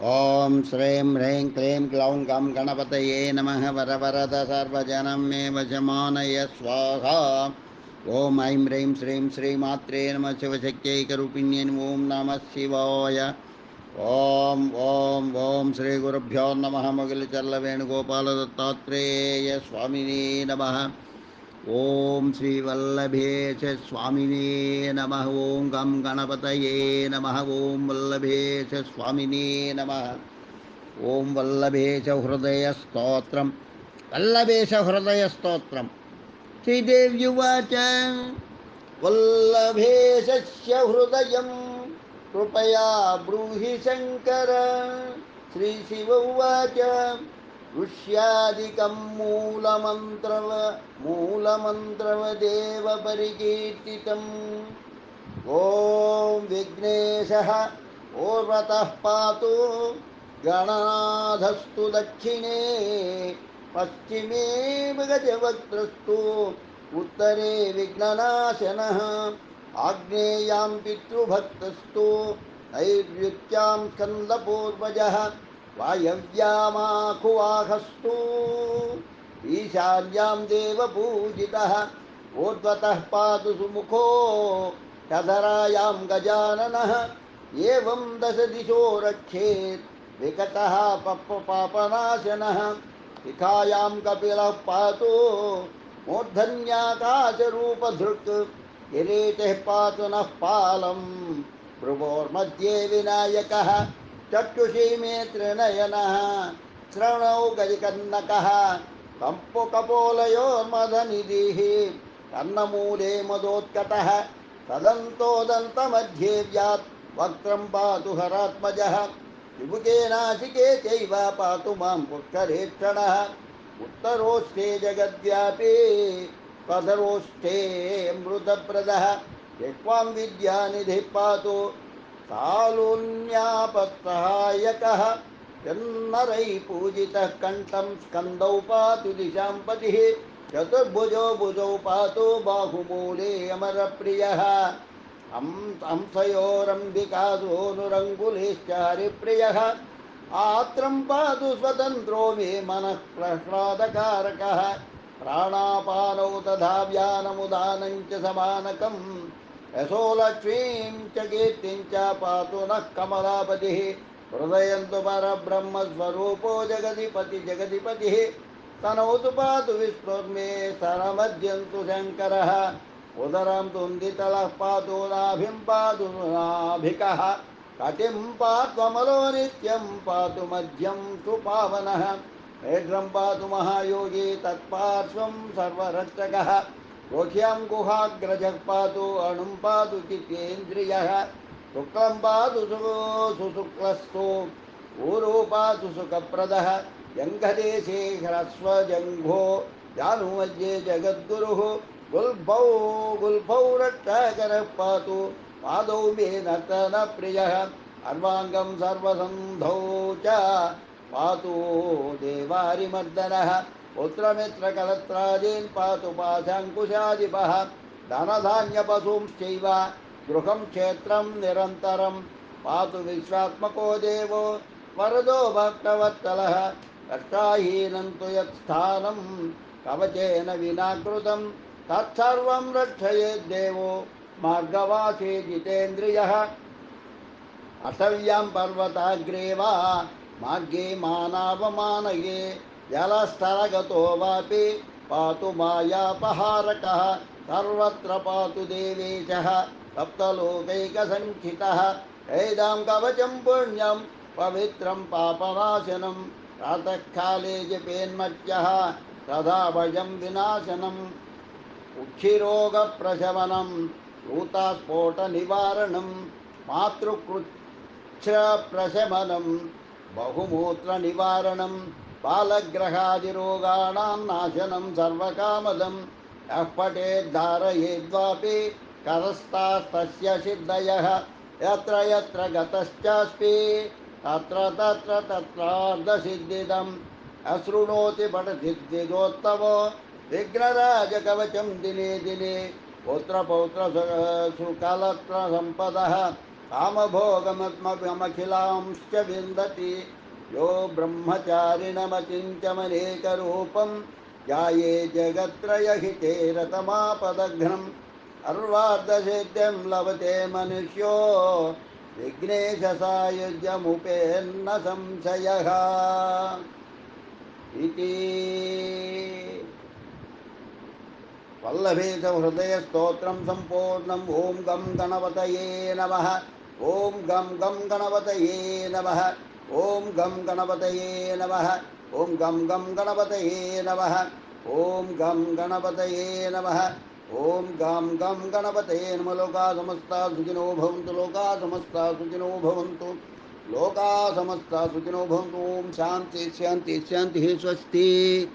ॐ श्रीं ह्रीं क्लीं ग्लौं गं गणपतये नमः वरवरद सर्वजनं मे वशमानय स्वाहा। ॐ ऐं ह्रीं श्रीं श्रीमात्रे नमः शिवशक्त्यैकरूपिण्यै ॐ नमः शिवाय। ॐ ॐ ॐ श्रीगुरुभ्यो नमः मुगिलचल्लवेणुगोपालदत्तात्रेय स्वामिने नमः। ॐ श्रीवल्लभेश स्वामिने नमः ॐ गं गणपतये नमः ॐ वल्लभेश स्वामिने नमः। ॐ वल्लभेश हृदयस्तोत्रं वल्लभेश हृदयस्तोत्रं। श्रीदेव्युवाच वल्लभेशस्य हृदयं, कृपया ब्रूहि शङ्कर। श्रीशिव उवाच ऋष्यादिकं मूलमन्त्रव मूलमन्त्रवदेव परिकीर्तितम् ॐ दक्षिणे पश्चिमे गजवक्त्रस्तु उत्तरे विघ्ननाशनः आग्नेयां पितृभक्तस्तु स्कन्दपूर्वजः वायव्यामाखुवाहस्तु। ईशान्यां देवपूजितः ऊर्ध्वतः पातु सुमुखो कधरायां गजाननः। एवं दशदिशो रक्षेत् विकटः पप्पपापनाशनः शिखायां कपिलः पातु मूर्धन्याकाशरूपधृक् किरीटिः पातु नः पालम्। भ्रुवोर्मध्ये विनायकः चक्षुषी मे त्रिनयनः श्रवणौ गजकन्नकः कम्पुकपोलयोर्मदनिधिः कर्णमूले मदोत्कटः तदन्तोदन्तमध्ये व्यात्, वक्त्रं पातु हरात्मजः विभुके नासिके चैव पातु माँ पुष्करेक्षणः। उत्तरोष्ठे मृतप्रदः यक्वां विद्यानिधिः पातु कालुन्यापसहायकः यन्नरैः पूजितः कण्ठं स्कन्दौ पातु दिशां पतिः चतुर्भुजो भुजौ पातु बाहुमूले अमरप्रियः। हंसयोरम्बिकासोनुरङ्गुलेश्च हरिप्रियः। आत्रं पातु स्वतन्त्रो मे मनः प्रह्लादकारकः। प्राणापानौ तथा व्यानमुदानं च समानकम्। यशो लक्ष्मीं च कीर्तिं च पातु नः कमलापतिः हृदयन्तु परब्रह्मस्वरूपो जगदिपति जगदिपतिः तनौतु पातु विष्णुर्मे स्तनमध्यन्तु शङ्करः उदरं तुन्दितलः पातु नाभिं पातु नाभिकः कटिं पात्वमलो नित्यं पातु मध्यं सुपावनः नेत्रं पातु महायोगी तत्पार्श्वं सर्वरक्षकः गोख्यां गुहाग्रजः पातु अणुं पातु चित्तेन्द्रियः शुक्लं पातु सुशुक्लस्तु, ऊरो पातु सुखप्रदः, जङ्घदेशे ह्रस्वजङ्घो जानुमध्ये जगद्गुरुः गुल्भौ गुल्भौ रक्षकरः पातु पादौ मे नर्तनप्रियः अर्वाङ्गं सर्वसन्धौ च पातु देवारिमर्दनः। पुत्रमित्रकलत्रादीन् पातु पाशाङ्कुशादिपः धनधान्यपशुंश्चैव गृहं क्षेत्रं निरन्तरं पातु विश्वात्मको देवो वरदो भक्तवत्सलः कष्टाहीनं तु यत्स्थानं कवचेन विना कृतं तत्सर्वं रक्षयेद्देवो मार्गवासी जितेन्द्रियः अटव्यां पर्वताग्रे वा मार्गे मानावमानये जलस्तरगतो वापि पातु मायापहारकः, सर्वत्र पातु देवेशः, सप्तलोकैकसङ्खितः। एदां कवचं पुण्यं, पवित्रं पापनाशनं, प्रातःकाले जपेन्मत्यः तदा भयं विनाशनम् उक्षिरोगप्रशमनं भूतास्फोटनिवारणं, मातृकृच्छ्रप्रशमनं, बहुमूत्रनिवारणं। बालग्रहादिरोगाणां नाशनं सर्वकामदं यः पठेद्धारयेद्वापि करस्तास्तस्य सिद्धयः। यत्र यत्र गतश्चास्ति तत्र तत्र तत्रार्धसिद्धिदम्। अशृणोति पठसिद्धिदोत्तमो विघ्नराजकवचं दिने दिने। सम्पदः। कामभोगमखिलांश्च विन्दति। यो ब्रह्मचारिणमचिन्त्यमनेकरूपं ध्याये जगत्त्रयहिते रतमापदघ्नम्। अर्वार्धसिद्धिं लभते मनुष्यो। विघ्नेशसायुज्यमुपेन्न संशयः। इति। वल्लभेशहृदयस्तोत्रं सम्पूर्णम् ॐ गं गणपतये नमः। ॐ गं गं गणपतये नमः। ॐ गम गणपतये नमः। ॐ गम गम गणपतये नमः। ॐ गं गणपतये नमः। ॐ गम गं गणपतये नमः। लोका समस्ता सुखिनो भवन्तु, लोका समस्ता सुखिनो भवन्तु, लोका समस्ता सुखिनो भवन्तु। शांति शान्ति शान्ति शान्तिः स्वस्ति।